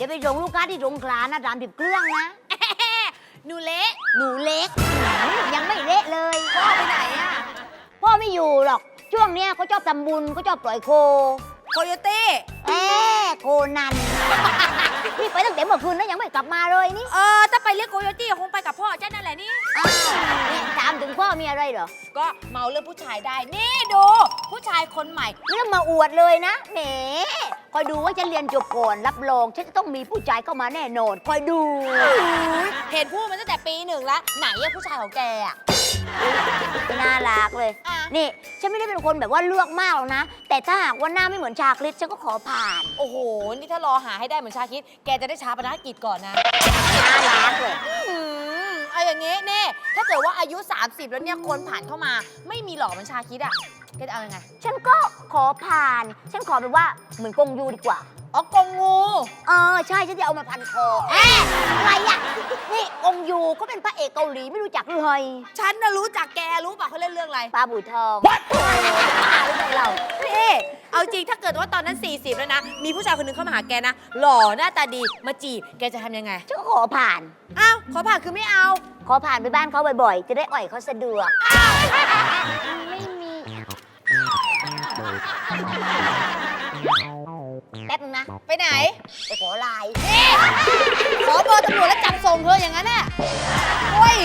ส่งลูกค้าที่สงขลานะสามสิบเครื่องนะ หนูเละหนูเล็ก ยังไม่เละเลย พ่อไปไหนอะพ่อไม่อยู่หรอก ช่วงเนี้ยเขาชอบทำบุญเขาชอบปล่อยโค โคโยตี้เอ๊ะโคนันนี่ไปตั้งแต่เมื่อคืนแล้วยังไม่กลับมาเลยนี่เออถ้าไปเรียกโคโยตี้คงไปกับพ่อเจ้านั่นแหละนี่ อ้าวนี่ถามถึงพ่อมีอะไรเหรอก็เมาเรื่องผู้ชายได้ นี่ดู ผู้ชายคนใหม่ไม่ต้องมาอวดเลยนะแหม คอยดูว่าฉันเรียนจบก่อนรับรองฉันจะต้องมีผู้ชายเข้ามาแน่นอน คอยดู เห็นพูดมาตั้งแต่ปีหนึ่งแล้วไหนอะผู้ชายของแกอะ น่ารักเลย อะ นี่ ฉันไม่ได้เป็นคนแบบว่าเลือกมากหรอกนะ แต่ถ้าหากว่าหน้าไม่เหมือนชาคริสฉันก็ขอผ่าน โอ้โห นี่ถ้ารอหาให้ได้เหมือนชาคิด แกจะได้ชาปนกิจก่อนนะ น่ารักเลย อืมเอาอย่างงี้เน่ถ้าเกิดว่าอายุ 30 แล้วเนี่ยคนผ่านเข้ามา ไม่มีหล่อเหมือนชาคิดอะ แกจะเอายังไงฉันก็ขอผ่าน ฉันขอแบบว่าเหมือนกงยูดีกว่า อ๋อกงงูเออใช่ฉันจะเอามาพันคอแอะอะไรอะนี่กงยูเขาเป็นพระเอกเกาหลีไม่รู้จักหรือไงฉันน่ะรู้จักแกรู้ป่ะเขาเล่นเรื่องอะไรปลาบูทองบ้าหรือไงเรา นี่เอาจริงถ้าเกิดว่าตอนนั้น 40 แล้วนะ มีผู้ชายคนหนึงเข้ามาหาแกนะ หล่อหน้าตาดีมาจีบแกจะทำยังไงฉันก็ขอผ่าน อ้าวขอผ่านคือไม่เอา ขอผ่านไปบ้านเขาบ่อยๆ จะได้อ่อยเขาสะดวก ไม่มี แป๊บนึงนะ ไปไหน ไปขอไลน์นี่ขอเบอร์ตำรวจแล้วจับส่งเธออย่างนั้นน่ะโอ้ย